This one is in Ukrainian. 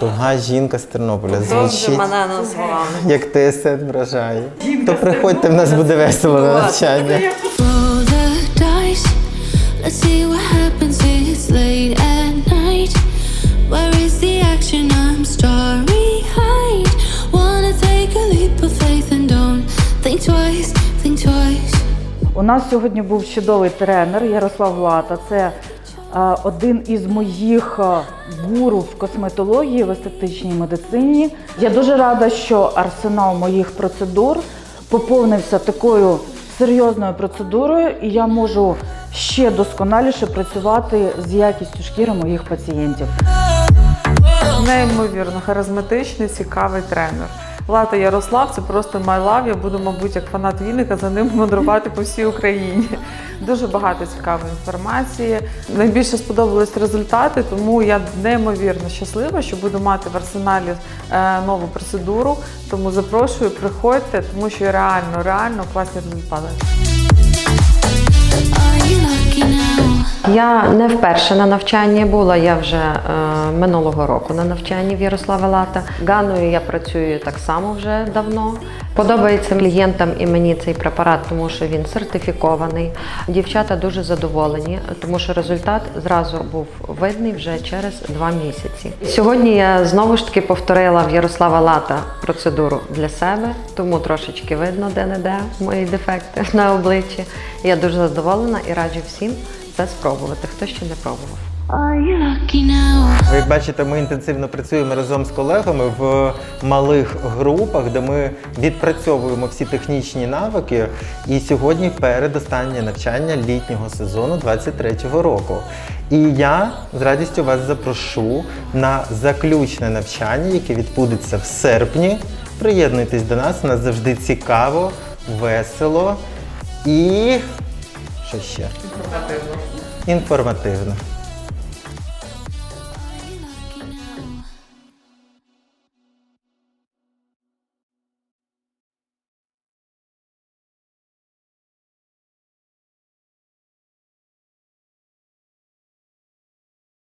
Туга жінка з Тернополя. Хто вже Звучить, мене назвав? як ТСН вражає. То приходьте, в нас буде весело на навчання. Roll the dice. Let's see what happens. It's late at night. Where is the action? I'm starry-eyed. Wanna take a leap of faith and don't think twice. Think twice. У нас сьогодні був чудовий тренер Ярослав Лата. Це один із моїх гуру в косметології в естетичній медицині. Я дуже рада, що арсенал моїх процедур поповнився такою серйозною процедурою, і я можу ще досконаліше працювати з якістю шкіри моїх пацієнтів. Неймовірно харизматичний, цікавий тренер. Лата Ярослав це просто my. Я буду, мабуть, як фанат Вінника за ним мандрувати по всій Україні. Дуже багато цікавої інформації. Найбільше сподобались результати, тому я неймовірно щаслива, що буду мати в арсеналі е, нову процедуру. Тому запрошую, приходьте, тому що реально, реально класні результати. Я не вперше на навчанні була. Я вже е, минулого року на навчанні в Ярослава Лата. Ганою я працюю так само вже давно. Подобається клієнтам і мені цей препарат, тому що він сертифікований. Дівчата дуже задоволені, тому що результат зразу був видний вже через два місяці. Сьогодні я знову ж таки повторила в Ярослава Лата процедуру для себе, тому трошечки видно де-не-де мої дефекти на обличчі. Я дуже задоволена і раджу всім це спробувати, хто ще не пробував. Ви як бачите, ми інтенсивно працюємо разом з колегами в малих групах, де ми відпрацьовуємо всі технічні навики. І сьогодні передостаннє навчання літнього сезону 23-го року. І я з радістю вас запрошу на заключне навчання, яке відбудеться в серпні. Приєднуйтесь до нас, у нас завжди цікаво, весело і що ще? Інформативно. Інформативно.